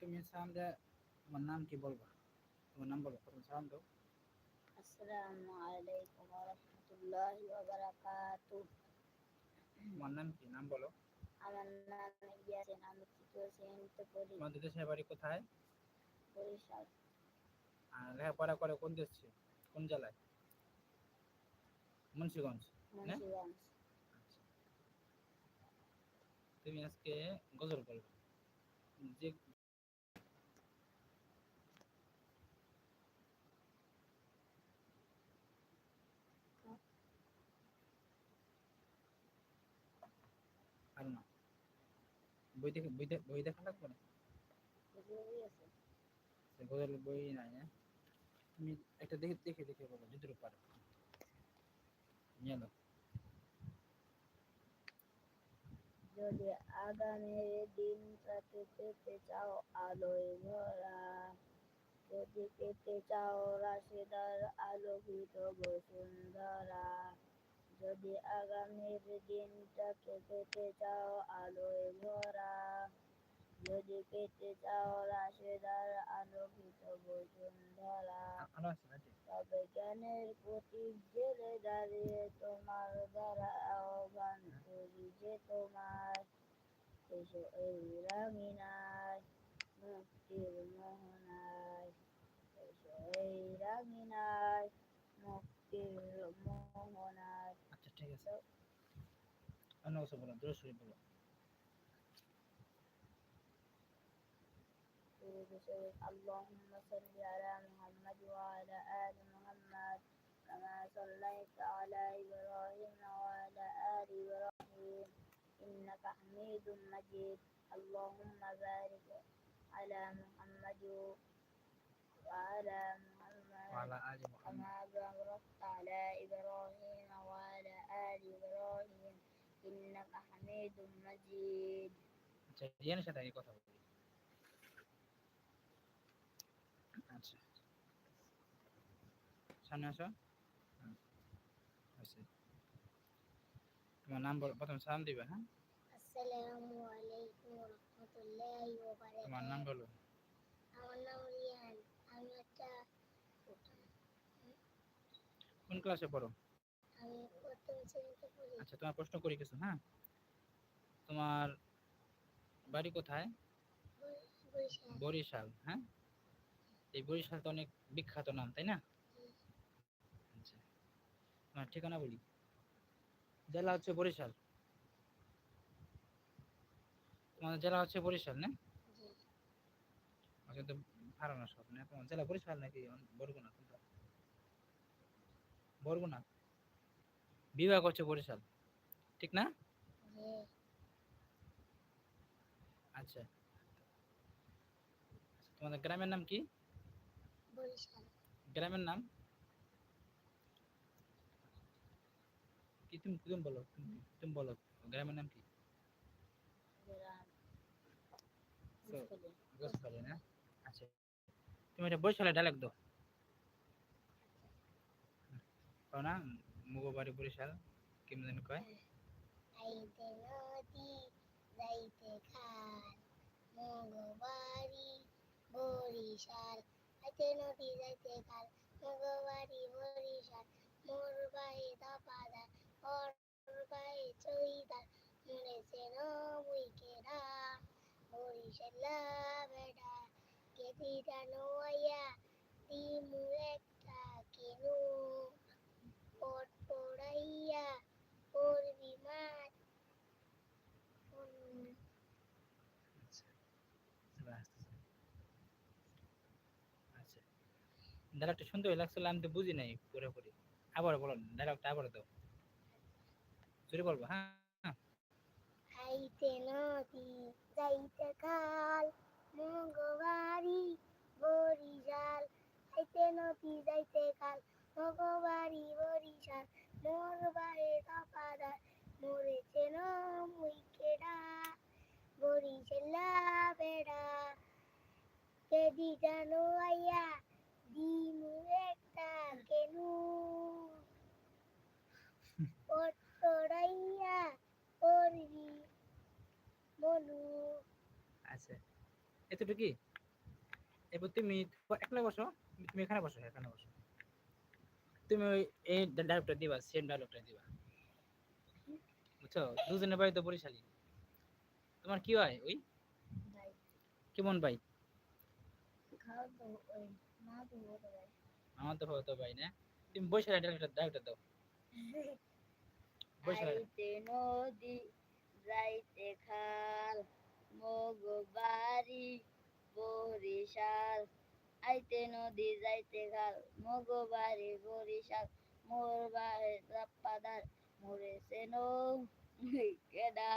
তুমি সালাম দে তোমার নাম কি বলবা? তোমার নাম বলো প্রথম সালাম দাও। আসসালামু আলাইকুম ওয়া রাহমাতুল্লাহি ওয়া বারাকাতুহু তোমার নাম কি? নাম বলো। আমার নাম ইয়াসিন আমি তৃতীয় শ্রেণীতে পড়ি। তোমাদের দেশের বাড়ি কোথায়? বরিশাল। আর লেখাপড়া করে কোন দেশে কোন জেলায়? মুন্সিগঞ্জ মুন্সিগঞ্জ। তুমি আজকে গজল বলবে। যে আর না বই দেখে বই বই দেখা লাগবে না? গজল বই নাই না তুমি একটা দেখে দেখে দেখে বলো যতটুকু পারো। নিয়ে নাও। যদি আগামীর দিনটাকে পেতে চাও আলোয় ভরা যদি পেতে চাও রাশেদার আলোকিত বসুন্ধরা যদি আগামীর দিনটাকে পেতে চাও আলোয় ভরা। যদি পেতে চাও রাশেদার আলোকিত বসুন্ধরা। তবে জ্ঞানের প্রতীক জেলে দাঁড়িয়ে তোমার দ্বারা আহ্বান করি যে তোমার। এসো এই রাঙিনায়, মুক্তির মোহনায়। এসো এই রাঙিনায়, মুক্তির মোহনায়। So, ano sa mga اللهم صل على محمد وعلى آل محمد كما صليت على إبراهيم وعلى آل إبراهيم إنك حميد مجيد. اللهم بارك على محمد وعلى محمد وعلى آل محمد. كما باركت على ইন্নাকা হামিদুম মাজিদ আচ্ছা রিয়ানের সাথে আগে কথা বলি। আচ্ছা। সামনে আসো। আচ্ছা তোমার নাম বলো প্রথম সালাম দিবা হ্যাঁ? আসসালামু আলাইকুম ওয়া রাহমাতুল্লাহি ওয়া বারাকাতুহু। তোমার নাম বলো। আমার নাম রিয়ান আমি একটা কোন ক্লাসে পড়ো? আচ্ছা তোমার প্রশ্ন করি কিছু হ্যাঁ? তোমার বাড়ি কোথায়? বরিশাল। হ্যাঁ? এই বরিশাল তো অনেক বিখ্যাত নাম তাই না? আচ্ছা তোমার ঠিকানা বলি। জেলা হচ্ছে বরিশাল। তোমাদের জেলা হচ্ছে বরিশাল না? আচ্ছা তো ভালো না সব না? তোমার জেলা বরিশাল নাকি বরগুনা? কোনটা বরগুনা? বিভাগ হচ্ছে বরিশাল ঠিক না? আচ্ছা। তোমাদের গ্রামের নাম কি? গ্রামের নাম? কি তুমি তুমি বলো তুমি বলো গ্রামের নাম কি? না? আচ্ছা তুমি এটা বরিশালে ডায়লগ দাও। না? মুগো বাড়ি বরিশাল কেমন জানি কয়? আইতে নদী যাইতে খাল, মগবাড়ি বরিশাল। আইতে নদী যাইতে খাল, মগবাড়ি বরিশাল। মোর ওর বেডা একটা পড়াইয়া করবি আচ্ছা ডায়লগটা সুন্দর লাগছিল আমি তো বুঝি নাই পুরোপুরি। আবার বলো ডায়লগটা আবার দাও। জোরে বলব হ্যাঁ? আইতে নদী যাইতে খাল মগবাড়ি বরিশাল। আইতে নদী যাইতে খাল মগবাড়ি বরিশাল। মোর বাড়ি কাপাদার মরেছে মুই কেডা বরিশালা বেড়া কেদি জানো আইয়া দিমু একটা কেনু পড়াইয়া করবি বলু আচ্ছা এতটুকু এবার তুমি একলা বসো? তুমি এখানে বসো এখানে বসো। তুমি ওই এই ডায়লগটা দিবা সেম ডায়লগটা দিবা। বুঝছ? দুজনের বাড়ি তো বরিশালী। তোমার কি হয় ওই? কেমন ভাই? ভাই আমার তো হতো ভাই না। তুমি বরিশালী ডায়লগটা ডায়লগটা দাও। বরিশালী নদী যাইতে খাল মগ বাড়ি বরিশাল। আইতে নদী যাইতে খাল মগ বাড়ি বরিশাল মোর বাড়ি রাপ্পাদার মোরে সেনো কেডা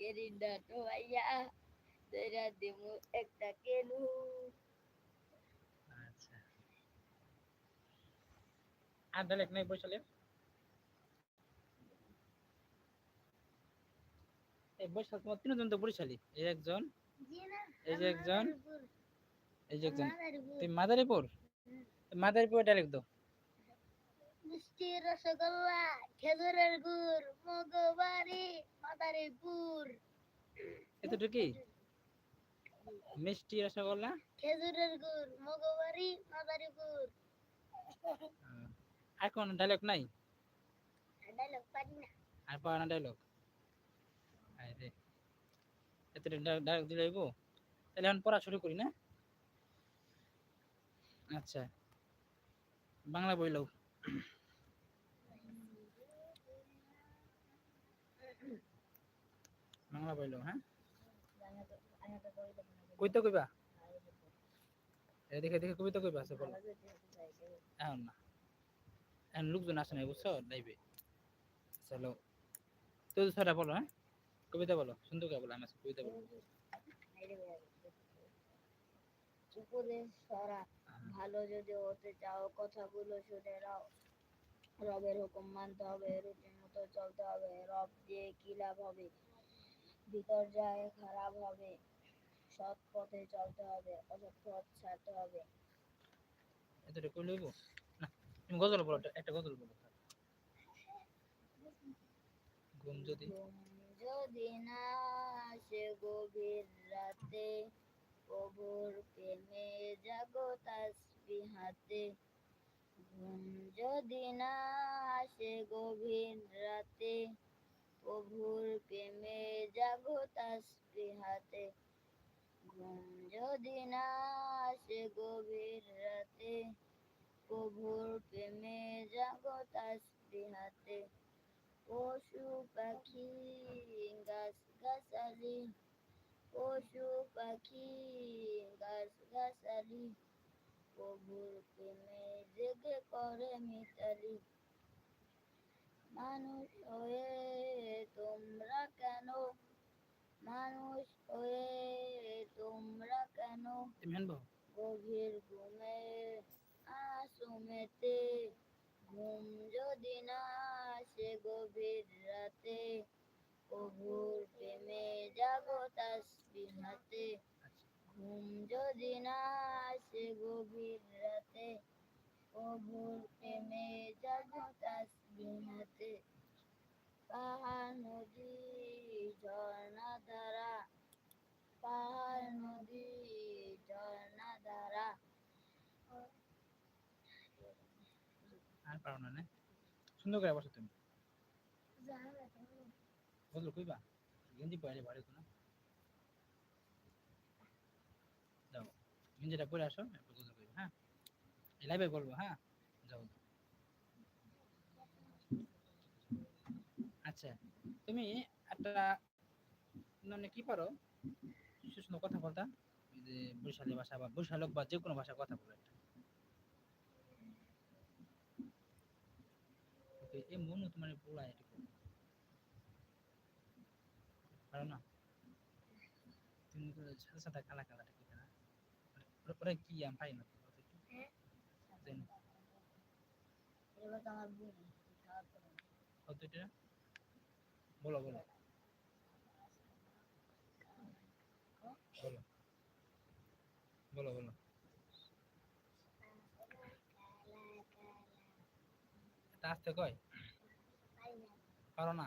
কেরিন্ডা তো তেরা দিমু একটা কেলু আর নাই এই বরিশাল তোমার তিনজন তো বরিশালী একজন। এই যে একজন, এই যে একজন। তুমি মাদারীপুর? মাদারীপুর ডায়লগ দাও। মিষ্টি রসগোল্লা খেজুরের গুড় মগবাড়ি মাদারীপুর। এতটুকুই মিষ্টি রসগোল্লা? খেজুরের গুড় মগবাড়ি মাদারীপুর। আর কোন ডায়লগ নাই? ডায়লগ পারি না। আর পাওয়া না ডায়লগ? এত ডায়লগ দিলে হইব তাহলে এখন পড়া শুরু করি না? আচ্ছা। বাংলা বই লও। বাংলা বই লও হ্যাঁ? কইতে কইবা? দেখে দেখে কবিতা কইবা আছে, বলো। এখন না। এখন লোকজন আসে নাই, বুঝছ? লাইভে। চলো। তো ছটা বলো হ্যাঁ? কবিতা বলো সুন্দর করে বলো আমি কবিতা উপদেশ সরা ভালো যদি হতে চাও কথাগুলো শুনে নাও। রবের হুকুম মানতে হবে রুটিন মতো চলতে হবে। রব দিয়ে কি লাভ হবে? খারাপ হবে। সৎ পথে চলতে হবে অসৎ পথ ছাড়তে হবে। এতটা কই লইব? না তুমি গজল বলো একটা- গজল বলো। ঘুম যদি যদি না আসে গভীর রাতে প্রভুর প্রেমে জাগো তাসবিহাতে ঘুম যদি না আসে গভীর রাতে প্রভুর প্রেমে জাগো তাসবিহাতে ঘুম যদি না আসে গভীর রাতে প্রভুর প্রেমে জাগো তাসবিহাতে পশু পাখি গাছ গাছালি পশু পাখি গাছ গাছালি প্রভুর প্রেমে জেগে করে মিতালি মানুষ হয়ে তোমরা কেন মানুষ হয়ে তোমরা কেন গভীর ঘুমে আসুমেতে ঘুম যদি না আসে গভীর রাতে প্রভুর প্রেমে যাব জাগো তাসবিহাতে ঘুম যদি না আসে গভীর রাতে প্রভুর প্রেমে জাগো তাসবিহাতে পাহাড় নদী ঝর্ণা ধারা পাহাড় নদী ঝর্ণা ধারা আর পারো না সুন্দর করে বসো তুমি। কইবা? গেঞ্জি না। যাও, গেঞ্জিটা পরে আসো কইবা হ্যাঁ? বলব হ্যাঁ? যাও। আচ্ছা তুমি একটা মানে কি পারো? সুন্দর কথা বলতা যে বরিশালী ভাষা বা বরিশাল হোক বা যে কোনো ভাষা কথা বলো ওকে এই মনু তোমার পোড়া এটুকু পারো না তুমি তো সাদা সাদা কালা কালা ঠিক না ওরা- ওরা কি আমি পাই না তো, ওরা কি? জানি না। এবার তো আমার বোন খাওয়া তো কত এটা বলো বলো বলো বলো বলো আসতে কয়? পারো না?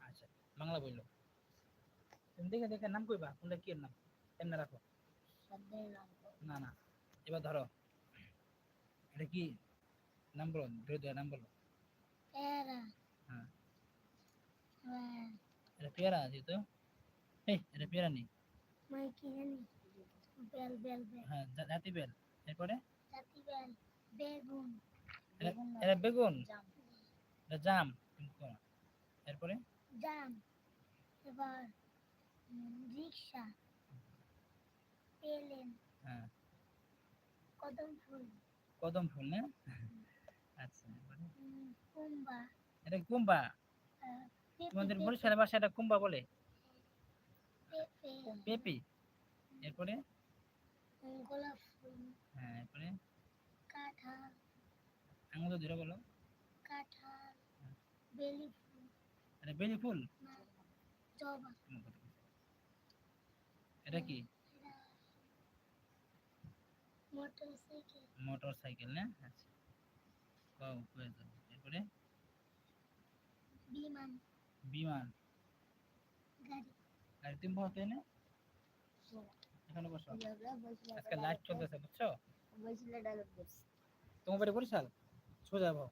আচ্ছা বাংলা বলল। তুমি দেখে দেখে নাম কইবা কোনটা কি নাম? এমনি রাখো। না না এবার ধরো। এটা কি? নাম বলো ধরে ধরে নাম বলো। হ্যাঁ। এটা পেয়ারা আছে তো? এই এটা পেয়ারা নেই। হ্যাঁ জাতি বেল। এরপরে? জাতি বেল বেগুন। এটা বেগুন এটা জাম। এরপরে? জাম। এবার রিক্সা। পেলেন। হ্যাঁ। কদম ফুল। কদম ফুল না? আচ্ছা কুম্বা। এটা কুম্বা? তোমাদের পেঁপে, বরিশালের ভাষায় এটা কুম্বা বলে। পেঁপে, পেপি। এরপরে? গোলাপ ফুল। হ্যাঁ এরপরে? কাঁঠাল আঙুল ধরে বলো। কাঁঠাল বেলি ফুল। এটা বেলি ফুল? জবা। এটা কি? না? আচ্ছা। কও কয়ে দাও। এরপরে? বিমান। বিমান। গাড়ি। আর তুমি বসতে না এখানে বসো। আজকে লাইট চলতেছে বুঝছ? তোমার বাড়ি বরিশাল? সোজা বৈশালে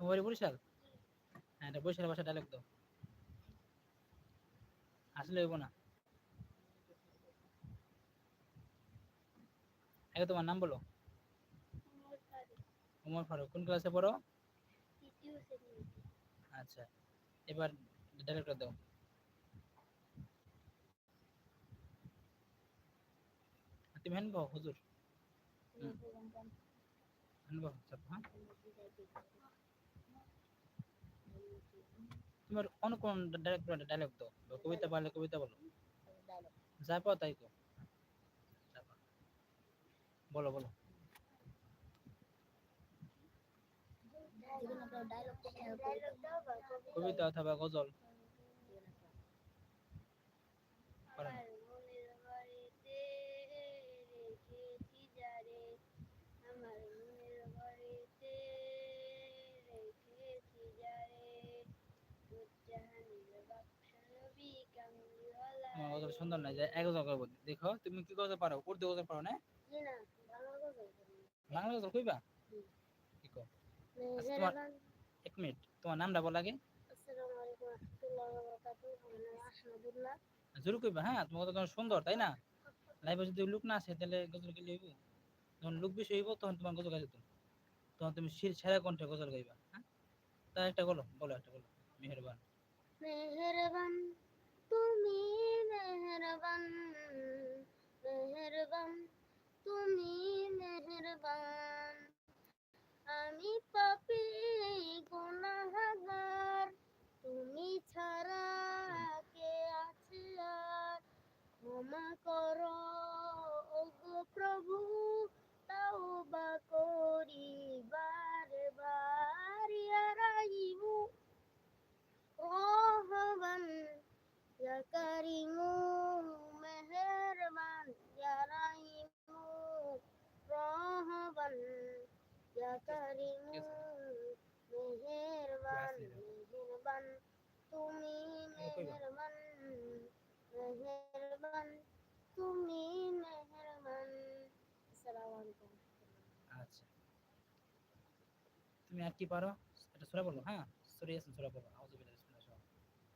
তোমার বরিশাল? হ্যাঁ এটা বরিশাল ভাষা ডায়লগ দাও। আসলে হইব না। আগে তোমার নাম বলো। উমর ফারুক, কোন ক্লাসে পড়ো? আচ্ছা এবার ডাইরেক্টর দাও। তুমি হেন হুজুর হুম। হেন বাও চাপ হ্যাঁ তোমার অন্য কোন দাও। কবিতা পারলে কবিতা বলো। পাও তাই পাও। বলো বলো। কবিতা অথবা গজল। তোমার গজল সুন্দর না যে এক গজল করব। দেখো তুমি কি গজল পারো? উর্দু গজল পারো না? বাংলা গজল কইবা? হুম। কি কও? মেহেরবান এক মিনিট তোমার নামটা বল আগে। জোর কইবা হ্যাঁ? তোমার কথা সুন্দর তাই না? লাইভে যদি লুক না আসে তাহলে গজল গেলে হইব। যখন লুক বেশি হইব তখন তোমার গজল গাইতে তখন তুমি ছেড়া কণ্ঠে গজল গাইবা হ্যাঁ? তা একটা বলো বলো একটা বলো মেহেরবান। মেহেরবান। তুমি মেহেরবান মেহেরবান তুমি মেহেরবান আমি পাপী গুনাহগার তুমি ছাড়া কে আছে আর ক্ষমা করো ওগো প্রভু তাওবা করি বারবার ইয়া রাহিমু রহমান ইয়া কারিমু মেহেরবান ইয়া রাহিমু রহমান ইয়া কারিমু মেহেরবান মেহেরবান তুমি মেহেরবান মেহেরবান তুমি মেহেরবান আসসালামু আলাইকুম আচ্ছা। তুমি আর কি পারো এটা সূরা বলো হ্যাঁ? সূরা ইয়াসিন সূরা বলো আউযু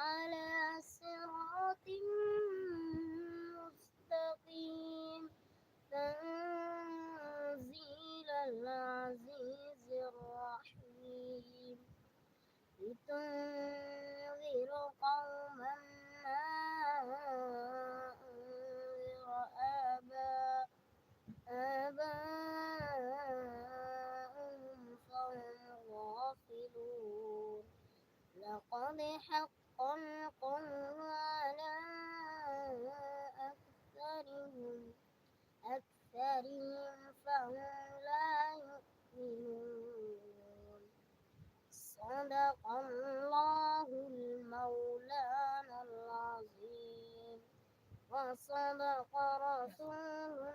على صراط مستقيم. تنزيل العزيز الرحيم. لتنذر قوما ما أنذر آباء آباءهم فهم غافلون. لقد حق القول على أكثرهم أكثرهم فهم لا يؤمنون. صدق الله المولانا العظيم وصدق رسول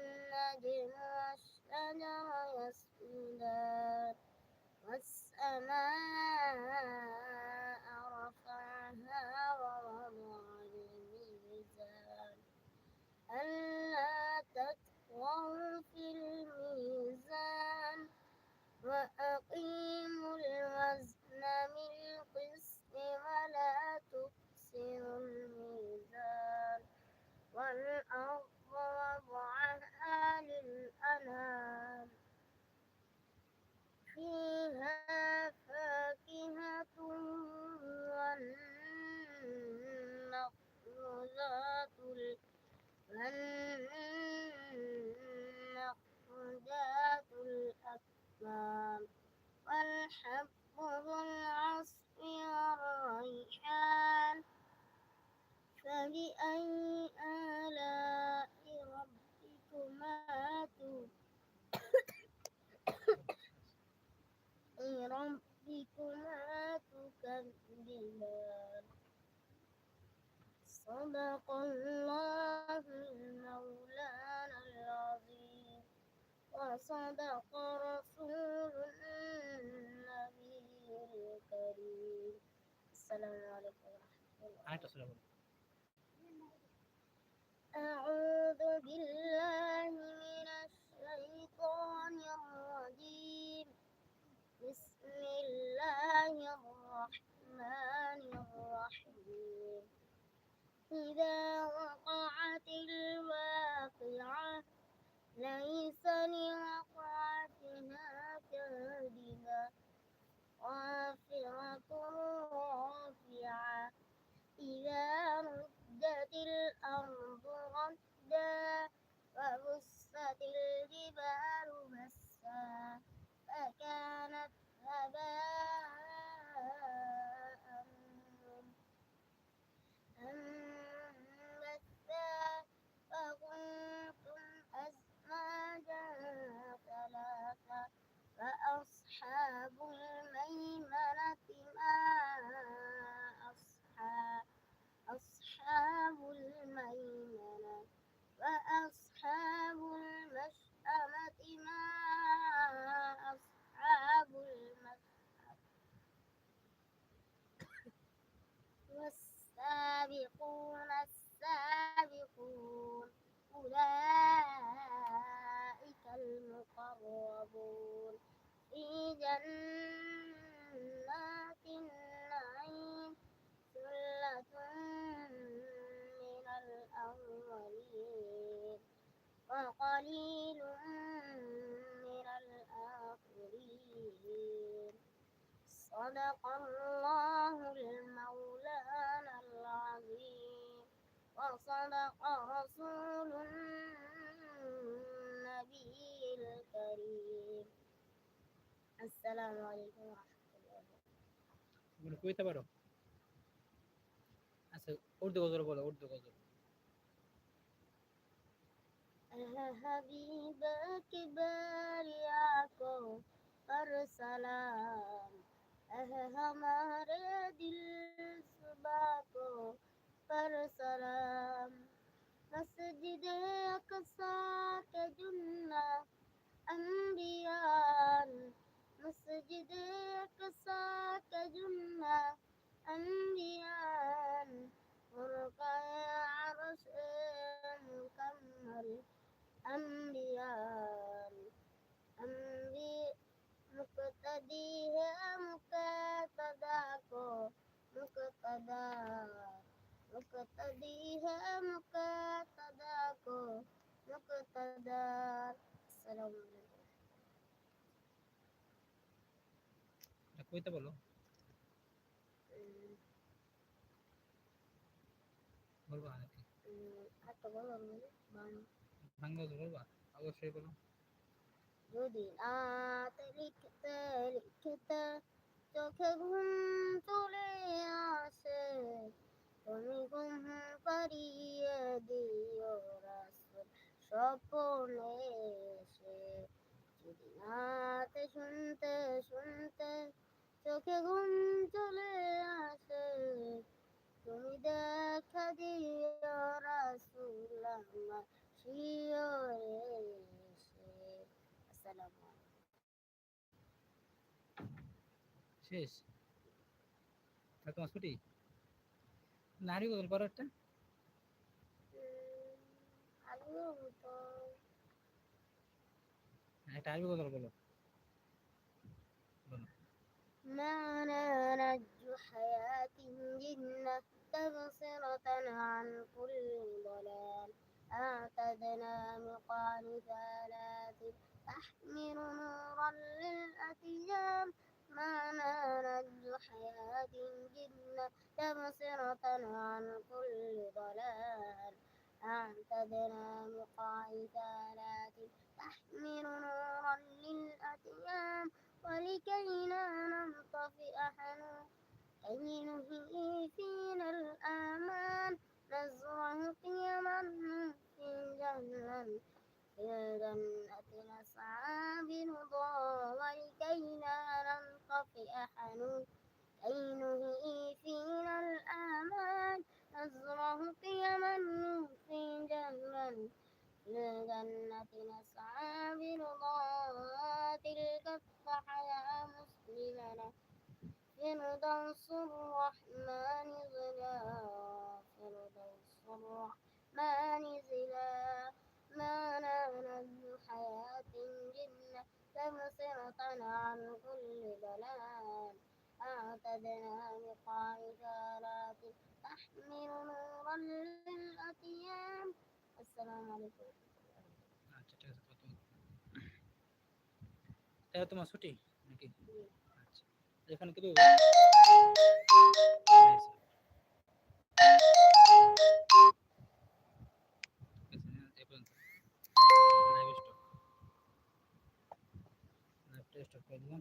والشجر يسجدان والسماء رفعها ووضع الميزان ألا تطغوا في الميزان وأقيموا الوزن بالقسط ولا تخسروا الميزان. والأرض وضعها للأنام فيها আরেকটা সুরা বলো أعوذ بالله বুঝতে পারো আচ্ছা উর্দু গজল বলো উর্দু গজল حبيبك بارياك پر سلام اے ہمارے دل صبح کو پر سلام مسجد اقصا کے جنہ انبیان مسجد أقصى كجنة أنبياء ورقى عرش مكمل أنبياء أنبياء مقتديه مقتداكو مقتدا مقتديه مقتداكو مقتدا السلام عليكم কইতে বলো। তো বলো। চোখে ঘুম চলে আসে। তুমি ঘুম পারিয়ে দিও রাসুল এসে। যদি শুনতে শুনতে চোখে ঘুম চলে আসে। তুমি দেখা দিও রাসূল আমার শিওরে এসে। আসসালামু শেষ? আর তোমার ছুটি? নারী গজল করো একটা? আলু তো একটা আরবি বলো বলো। ما نرجو حياة جنة تبصرة عن كل ضلال. أعتدنا مقال ثلاث تحمل نورا للأتيام ما نرجو حياة جنة تبصرة عن كل ضلال. أعتدنا مقال ثلاث تحمل نورا للأتيام ولكي لا ننطفئ حنون. كي نهيئ فينا الآمان نزرع قيما في جهنم في الجنة نسعى برضا ولكي لا ننطفئ حنون. كي نهيئ فينا الآمان نزرع قيما في جهنم للجنة نسعى برضاة الكف حيا مسلمنا فردوس الرحمن زلا فردوس الرحمن زلا ما نال حياة جنة تبصرة عن كل ضلال. أعتدنا بقاع جارات تحمل نورا للأتيان. আচ্ছা ঠিক আছে প্রথম তাহলে তোমার ছুটি নাকি? আচ্ছা এখানে কি স্টপ করে দিলাম